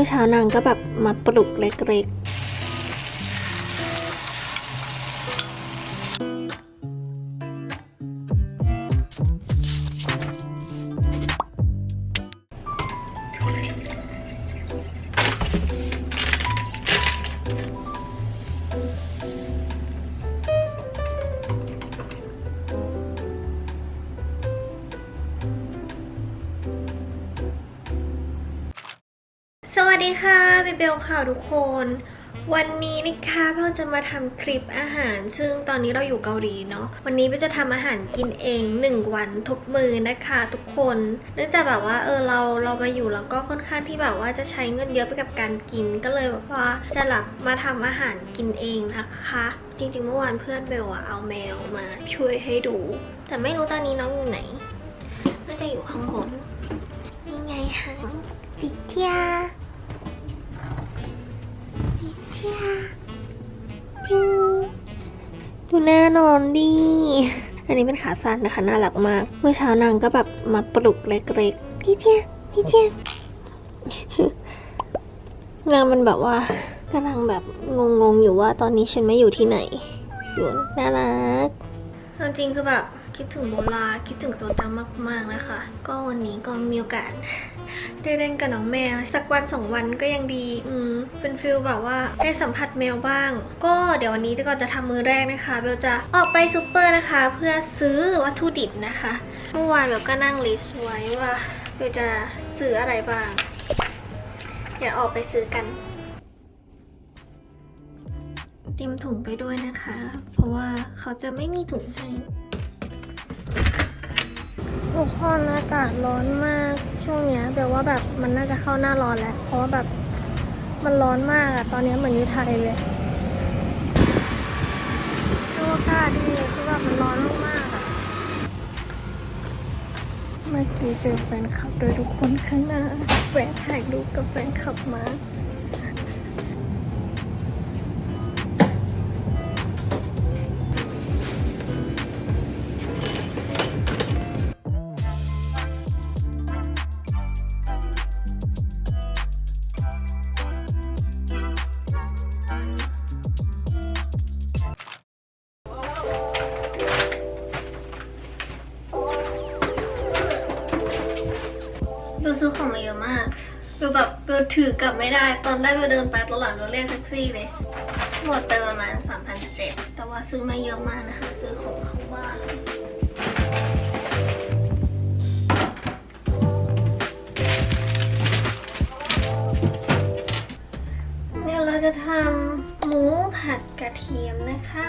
มื่อเช้านางก็แบบมาปลุกเล็ก สวัสดีค่ะเบเบลค่ะทุกคน วันนี้นะคะเราจะมาทำคลิปอาหาร ซึ่งตอนนี้เราอยู่เกาหลีเนาะวันนี้เบลจะทำอาหารกินเอง 1 วันทุกมือนะคะ ทุกคนเนื่องจากแบบว่าเออเราเรามาอยู่แล้วก็ค่อนข้างที่แบบว่าจะใช้เงินเยอะไปกับการกินก็เลยแบบว่าจะหลับมาทำอาหารกินเองนะคะ จริงๆเมื่อวานเพื่อนเบลอะเอาแมวมาช่วยให้ดู แต่ไม่รู้ตอนนี้น้องอยู่ไหนน่าจะอยู่ข้างบนนี่ไงหางปิเทีย ชียทิงดูหน้านอนดิอันนี้เป็นขาสั้นนะคะ น่ารักมาก เมื่อเช้านางก็แบบมาปลุกเล็กๆ พี่เทียพี่เทียนางมันแบบว่ากำลังแบบงงๆอยู่ว่าตอนนี้ฉันไม่อยู่ที่ไหน อยู่น่ารักจริงคือแบบคิดถึงโบลาคิดถึงโซจังมากๆนะคะ ก็วันนี้ก็มีโอกาส ได้เล่นกับน้องแมว สักวันสองวันก็ยังดี อืมเป็นฟิลแบบว่าได้สัมผัสแมวบ้าง ก็เดี๋ยววันนี้ก่อนจะทำมือแรกนะคะเบลจะออกไปซูเปอร์นะคะ เพื่อซื้อวัตถุดิบนะคะ เมื่อวานเบลก็นั่งลิสต์ไว้ว่าเบลจะซื้ออะไรบ้างเดี๋ยวออกไปซื้อกันเตรียมถุงไปด้วยนะคะ เพราะว่าเขาจะไม่มีถุงให้ ทุกคนอากาศร้อนมากช่วงเนี้ยเบลว่าแบบมันน่าจะเข้าหน้าร้อนแล้ว เพราะว่าแบบมันร้อนมากอะตอนนี้เหมือนอยู่ไทยเลยดูอากาศดีคือแบบมันร้อนมากๆอะเมื่อกี้เจอแฟนคลับโดยทุกคนข้างหน้าแวะถ่ายรูปกับแฟนคลับมา ถือกลับไม่ได้ ตอนแรกเบลเดินไปตอนหลังเบลเรียกแท็กซี่เลย หมดไปประมาณ3,700แต่ว่าซื้อมาเยอะมากนะคะ ซื้อของเขาบ้านเดี๋ยวเราจะทำหมูผัดกระเทียมนะคะ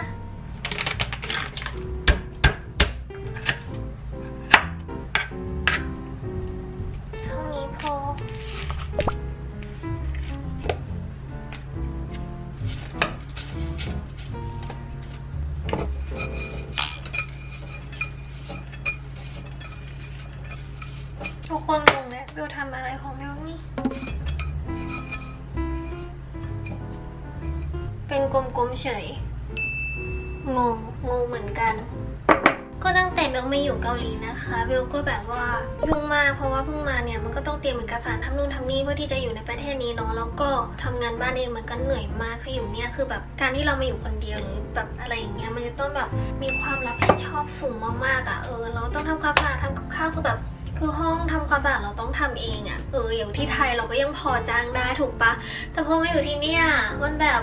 แต่เบลมาอยู่เกาหลีนะคะเบลก็แบบว่ายุ่งมากเพราะว่าเพิ่งมาเนี่ยมันก็ต้องเตรียมเอกสารทำนู่นทำนี่เพื่อที่จะอยู่ในประเทศนี้เนาะแล้วก็ทำงานบ้านเองมันก็เหนื่อยมากคืออยู่เนี่ยคือแบบการที่เรามาอยู่คนเดียวหรือแบบอะไรอย่างเงี้ยมันจะต้องแบบมีความรับผิดชอบสูงมากๆอะ่ะเออเราต้องทำความสะอาดทำกับข้าวคือแบบคือห้องทำความสะอาดเราต้องทำเองอะ่ะ เอออย่างที่ไทยเราก็ยังพอจ้างได้ถูกปะ แต่พอมาอยู่ที่เนี่ยมันแบบ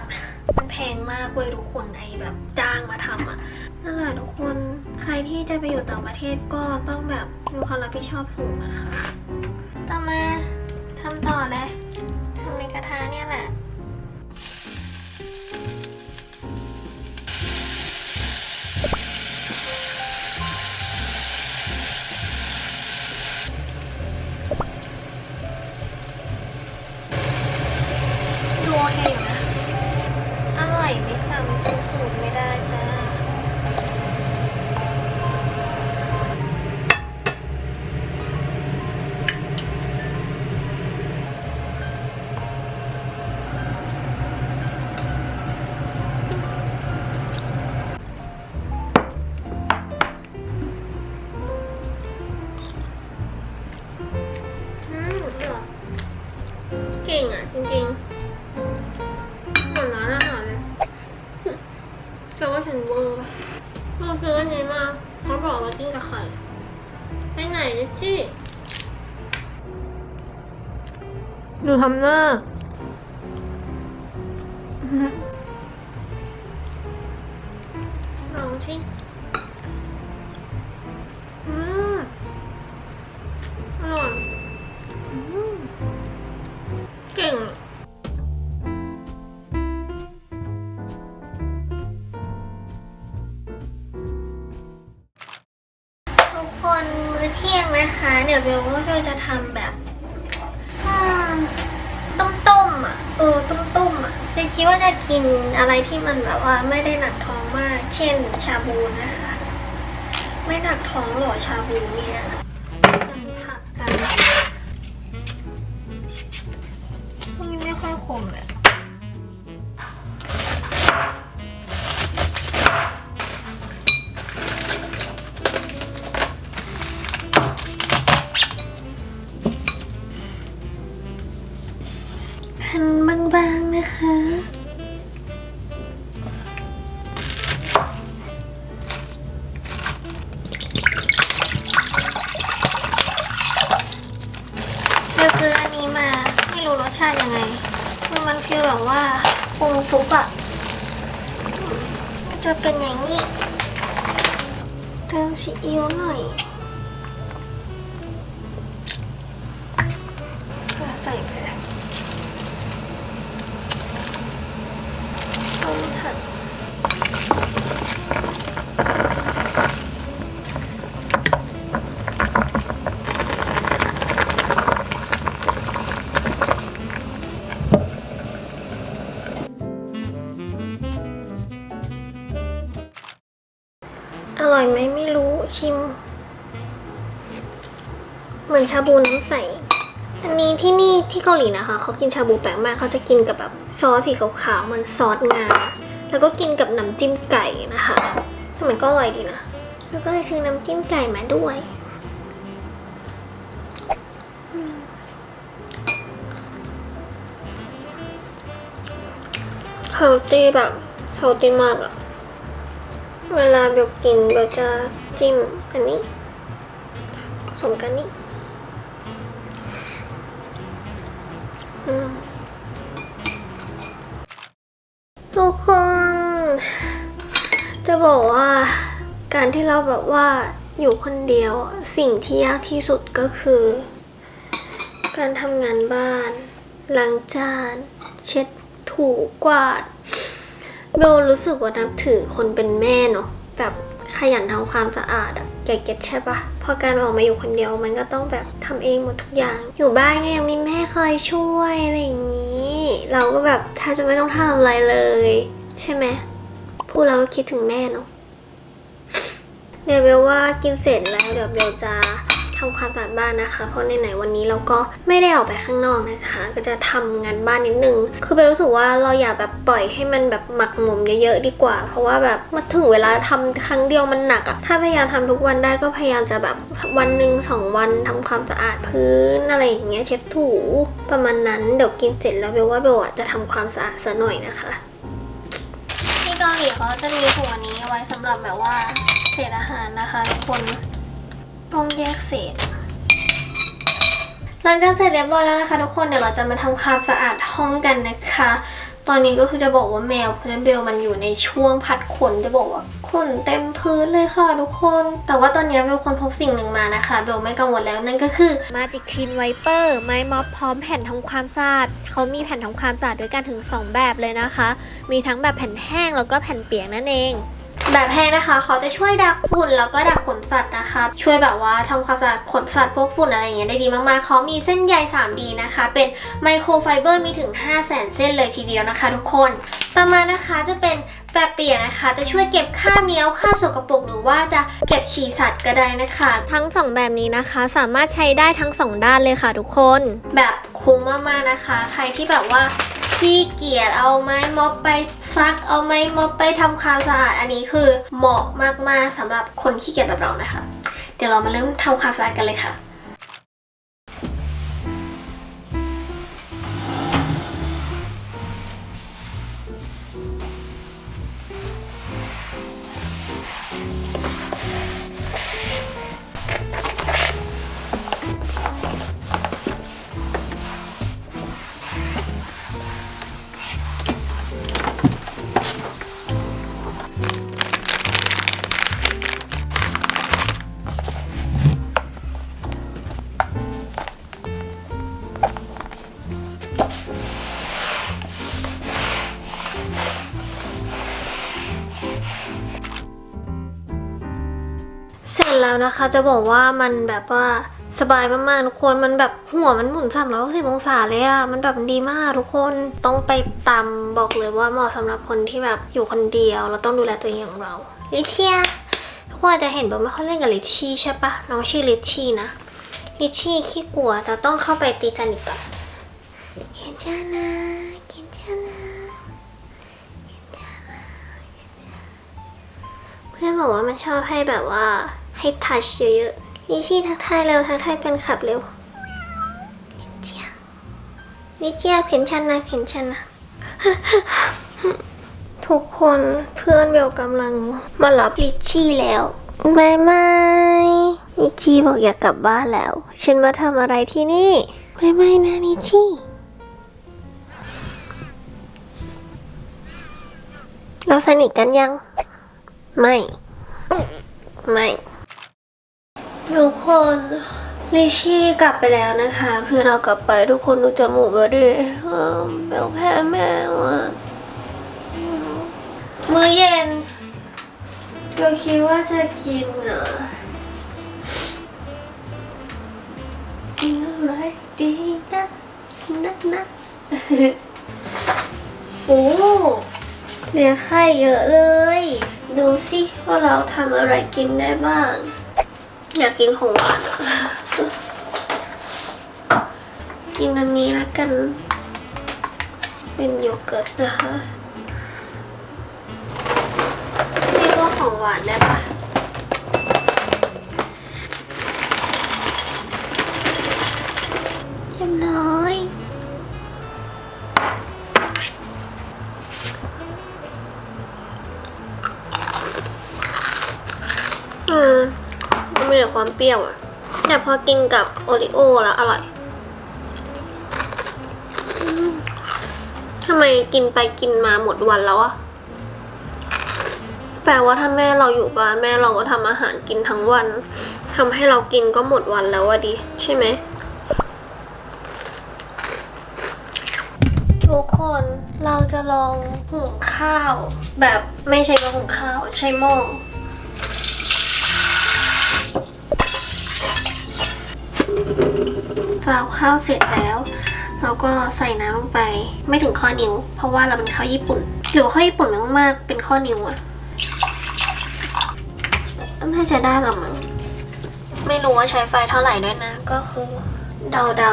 มันแพงมากเว้ยทุกคนไอแบบจ้างมาทำอะ นั่นแหละทุกคนใครที่จะไปอยู่ต่างประเทศก็ต้องแบบมีความรับผิดชอบสูงนะคะ ต่อมาทำต่อเลยทำในกระทะเนี่ยแหละำหน้า ลองชิ กินอะไรที่มันแบบว่าไม่ได้หนักท้องมาก เช่นชาบูนะคะ ไม่หนักท้องหรอชาบูเนี่ยกินผักกันพวกนี้ไม่ค่อยขมเลย ชาติยังไงคือมันฟีลแบบว่าปรุงซุปอะจะเป็นอย่างนี้ เติมซีอิ๊วหน่อย ไหมไม่รู้ชิม เหมือนชาบูน้ำใส อันนี้ที่นี่ที่เกาหลีนะคะ เขากินชาบูแปลกมากเขาจะกินกับแบบซอสสีขาวๆเหมือนซอสงา แล้วก็กินกับน้ำจิ้มไก่นะคะแต่มันก็อร่อยดีนะ แล้วก็เลยซื้อน้ำจิ้มไก่มาด้วยเฮลตี้แบบเฮลตี้มากอะ เวลาเบลกินเบลจะจิ้มอันนี้ผสมกันนี้ทุกคน จะบอกว่าการที่เราแบบว่าอยู่คนเดียวสิ่งที่ยากที่สุดก็คือ การทำงานบ้านล้างจาน เช็ดถูกวาด เบลรู้สึกว่านับถือคนเป็นแม่เนาะแบบขยันทำความสะอาดอะแกเก็ตใช่ปะพอการออกมาอยู่คนเดียวมันก็ต้องแบบทำเองหมดทุกอย่าง อยู่บ้านก็ยังมีแม่คอยช่วยอะไรอย่างนี้ เราก็แบบถ้าจะไม่ต้องทำอะไรเลย ใช่ไหมพูดแล้วก็คิดถึงแม่เนาะเดี๋ยวเบลว่ากินเสร็จแล้วเดี๋ยวเบลจะ ทำความสะอาดบ้านนะคะ เพราะในๆวันนี้เราก็ไม่ได้ออกไปข้างนอกนะคะ ก็จะทำงานบ้านนิดนึง คือเบลรู้สึกว่าเราอย่าแบบปล่อยให้มันแบบหมักหมมเยอะๆดีกว่า เพราะว่าแบบมาถึงเวลาทำครั้งเดียวมันหนักอะถ้าพยายามทำทุกวันได้ก็พยายามจะแบบวันหนึ่งสองวันทำความสะอาดพื้นอะไรอย่างเงี้ยเช็ดถูประมาณนั้นเดี๋ยวกินเสร็จแล้วเบลว่าเบลจะทำความสะอาดซะหน่อยนะคะที่เกาหลีเขาจะมีหัวนี้ไว้สำหรับแบบว่าเศษอาหารนะคะทุกคน ต้องแยกเศษหลังจากเสร็จเรียบร้อยแล้วนะคะทุกคนเดี๋ยวเราจะมาทำความสะอาดห้องกันนะคะ ตอนนี้ก็คือจะบอกว่าแมวเพื่อนเบลมันอยู่ในช่วงพัดขนจะบอกว่าขนเต็มพื้นเลยค่ะทุกคน แต่ว่าตอนนี้เบลคนพบสิ่งหนึ่งมานะคะเบลไม่กังวลแล้วนั่นก็คือ Magic Clean Wiper ไม้ม็อบพร้อมแผ่นทำความสะอาดเขามีแผ่นทำความสะอาดด้วยกันถึง 2 แบบเลยนะคะ มีทั้งแบบแผ่นแห้งแล้วก็แผ่นเปียกนั่นเอง แบบแห้งนะคะ เขาจะช่วยดักฝุ่นแล้วก็ดักขนสัตว์นะคะ ช่วยแบบว่าทำความสะอาดขนสัตว์พวกฝุ่นอะไรอย่างเงี้ยได้ดีมากๆ เขามีเส้นใย 3D นะคะ เป็นไมโครไฟเบอร์มีถึง 5 0 0 0 0 0เส้นเลยทีเดียวนะคะ ทุกคน ต่อมานะคะจะเป็นแบบเปียนะคะ จะช่วยเก็บค่าเหนียวค่าสกปรกหรือว่าจะเก็บฉี่สัตว์ก็ได้นะคะ ทั้ง 2 แบบนี้นะคะ สามารถใช้ได้ทั้ง 2 ด้านเลยค่ะ ทุกคน แบบคุ้มมากๆนะคะ ใครที่แบบว่าขี้เกียจเอาไม้ม็อบไป ซักเอาไม้ม็อบไปทำความสะอาด อันนี้คือเหมาะมากๆสำหรับคนขี้เกียจแบบเรานะคะ เดี๋ยวเรามาเริ่มทำความสะอาดกันเลยค่ะ นะคะ จะบอกว่ามันแบบว่าสบายมากๆทุกคนมันแบบหัวมันหมุน360องศาเลยอะมันแบบดีมากทุกคนต้องไปตามบอกเลยว่าเหมาะสำหรับคนที่แบบอยู่คนเดียว เราต้องดูแลตัวเองของเราลิเชียทุกคนอาจจะเห็นแบบไม่ค่อยเล่นกับลิชชี่ใช่ปะน้องชื่อลิชชี่นะลิชชี่ขี้กลัวแต่ต้องเข้าไปตีจันอีกก่อนเคนจานะเคนจานะเคนจานะเพื่อนบอกว่ามันชอบให้แบบว่า ให้ทัชเยอะๆลิชชี่ทักทายเร็วทักทายกันขับเร็วลิเจียลิเจียเข็นชันนะเข็นชันนะทุกคนเพื่อนเบลกำลังมารับลิชชี่แล้วบายบายลิชชี่บอกอยากกลับบ้านแล้ว ฉันมาทำอะไรที่นี่บายบายนะลิชชี่เราสนิทกันยัง ไม่ ไม่ ทุกคนลิชี่กลับไปแล้วนะคะ เพื่อนเรากลับไปทุกคนดูจมูกเบลดิอ้าวเบลแพ้แม่ว่ะมื้อเย็นเราคิดว่าจะกินเหรอกินอะไรดีนะนะนะโอ้เหลือไข่เยอะเลย ดูสิว่าเราทำอะไรกินได้บ้าง อยากกินของหวานกินอันนี้ละกัน เป็นโยเกิร์ตนะคะ นี่ก็ของหวานได้ปะ ความเปรี้ยวอะแต่พอกินกับโอริโอแล้วอร่อยอทำไมกินไปกินมาหมดวันแล้วอะแปลว่าถ้าแม่เราอยู่บ้านแม่เราก็ทำอาหารกินทั้งวันทำให้เรากินก็หมดวันแล้วอะดิใช่ไหมทุกคนเราจะลองหุงข้าว แบบไม่ใช่กระหุงข้าวใช้หม้อ เราข้าวเสร็จแล้วเราก็ใส่น้ำลงไปไม่ถึงข้อนิ้ว เพราะว่าเราเป็นข้าวญี่ปุ่น หรือข้าวญี่ปุ่นมากๆเป็นข้อนิ้วอะน่าจะได้หรอมั้งไม่รู้ว่าใช้ไฟเท่าไหร่ด้วยนะ ก็คือเดาเดา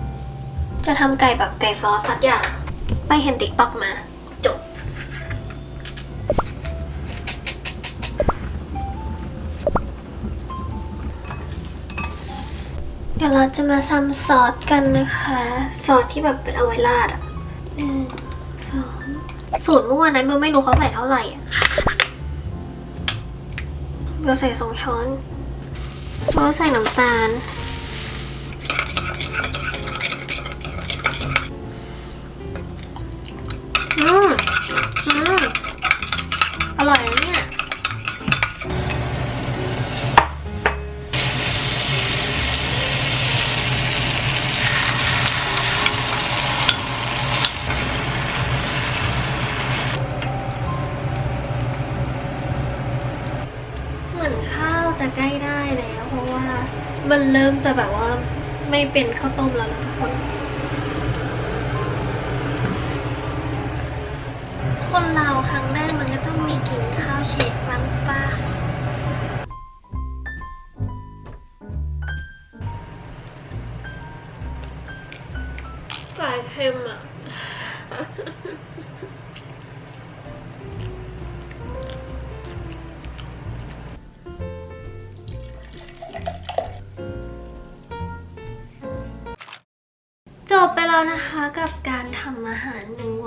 ๆจะทำไก่แบบไก่ซอสสักอย่าง ไปเห็นติ๊กต็อกมา เดี๋ยวเราจะมาซ้ำซอสกันนะคะ ซอสที่แบบเป็นเอาไว้ราดอะหนึ่งสองสูตรเมื่อวานนั้นเบลไม่รู้เขาใส่เท่าไหร่อะเราใส่สองช้อนเราใส่น้ำตาล ไม่เป็นข้าวต้มแล้วนะทุกคน คนเราครั้งแรกมันก็ต้องมีกินข้าวเชฟ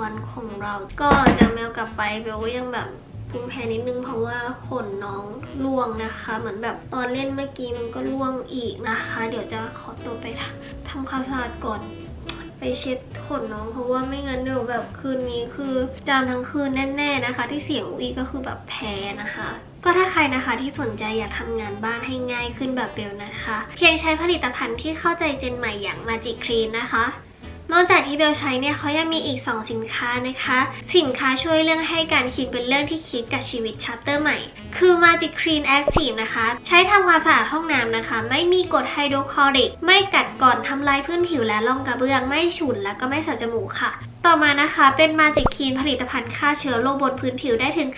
วันของเรา ก็จะเมลกลับไปเบลก็ยังแบบภูมิแพ้นิดนึงเพราะว่าขนน้องร่วงนะคะ เหมือนแบบตอนเล่นเมื่อกี้มันก็ร่วงอีกนะคะ เดี๋ยวจะขอตัวไปทำความสะอาดก่อน ไปเช็ดขนน้องเพราะว่าไม่งั้นเดี๋ยวแบบคืนนี้คือจามทั้งคืนแน่ ๆนะคะ ที่เสียงอุยก็คือแบบแพ้นะคะก็ถ้าใครนะคะที่สนใจอยากทำงานบ้านให้ง่ายขึ้นแบบเบลนะคะ เพียงใช้ผลิตภัณฑ์ที่เข้าใจเจนใหม่อย่าง Magic Clean นะคะ นอกจากที่เบลใช้เนี่ยเขายังมีอีก 2 สินค้านะคะ สินค้าช่วยเรื่องให้การคิดเป็นเรื่องที่คิดกับชีวิตชัตเตอร์ใหม่ คือ Magic Clean Active นะคะ ใช้ทำความสะอาดห้องน้ำนะคะ ไม่มีกรดไฮโดรคลอริก ไม่กัดก่อนทำลายพื้นผิวและร่องกระเบื้อง ไม่ฉุนแล้วก็ไม่สัจมูกค่ะ ต่อมานะคะเป็น Magic Clean ผลิตภัณฑ์ฆ่าเชื้อโรคบนพื้นผิวได้ถึง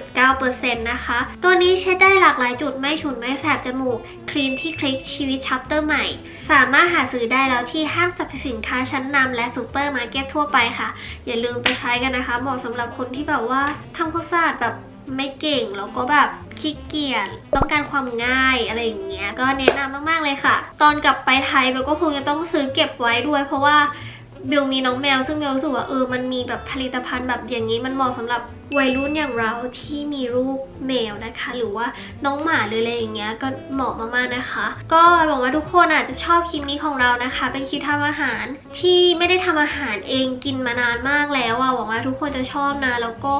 99.9%นะคะ ตัวนี้เช็ดได้หลากหลายจุดไม่ฉุนไม่แสบจมูก คลีนที่คลิกชีวิตชัปเตอร์ใหม่ สามารถหาซื้อได้แล้วที่ห้างสรรพสินค้าชั้นนำและซูเปอร์มาร์เก็ตทั่วไปค่ะ อย่าลืมไปใช้กันนะคะ เหมาะสำหรับคนที่แบบว่าทำความสะอาดแบบไม่เก่งแล้วก็แบบขี้เกียจต้องการความง่ายอะไรอย่างเงี้ยก็แนะนำมากๆเลยค่ะ ตอนกลับไปไทยเบลก็คงจะต้องซื้อเก็บไว้ด้วย เพราะว่า เบลมีน้องแมวซึ่งเบลรู้สึกว่าเออมันมีแบบผลิตภัณฑ์แบบอย่างนี้มันเหมาะสำหรับ วัยรุ่นอย่างเราที่มีลูกแมวนะคะ หรือว่าน้องหมาหรืออะไรอย่างเงี้ยก็เหมาะมากๆนะคะ ก็หวังว่าทุกคนอาจจะชอบคลิปนี้ของเรานะคะ เป็นคลิปทำอาหารที่ไม่ได้ทำอาหารเองกินมานานมากแล้วอะหวังว่าทุกคนจะชอบนะ แล้วก็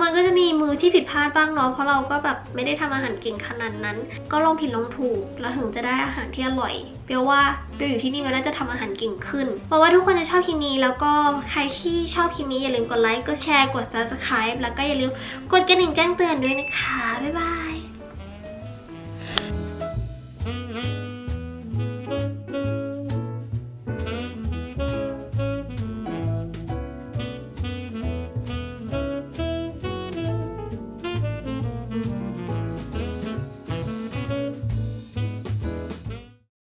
มันก็จะมีมือที่ผิดพลาดบ้างเนาะเพราะเราก็แบบไม่ได้ทำอาหารเก่งขนาดนั้น ก็ลองผิดลองถูกแล้วถึงจะได้อาหารที่อร่อยเบลว่าเบลอยู่ที่นี่เบลน่าจะทำอาหารเก่งขึ้นหวังว่าทุกคนจะชอบคลิปนี้ แล้วก็ใครที่ชอบคลิปนี้อย่าลืมกดไลค์กดแชร์กด subscribe แล้วก็อย่าลืมกดกระดิ่งแจ้งเตือนด้วยนะคะ บ๊ายบาย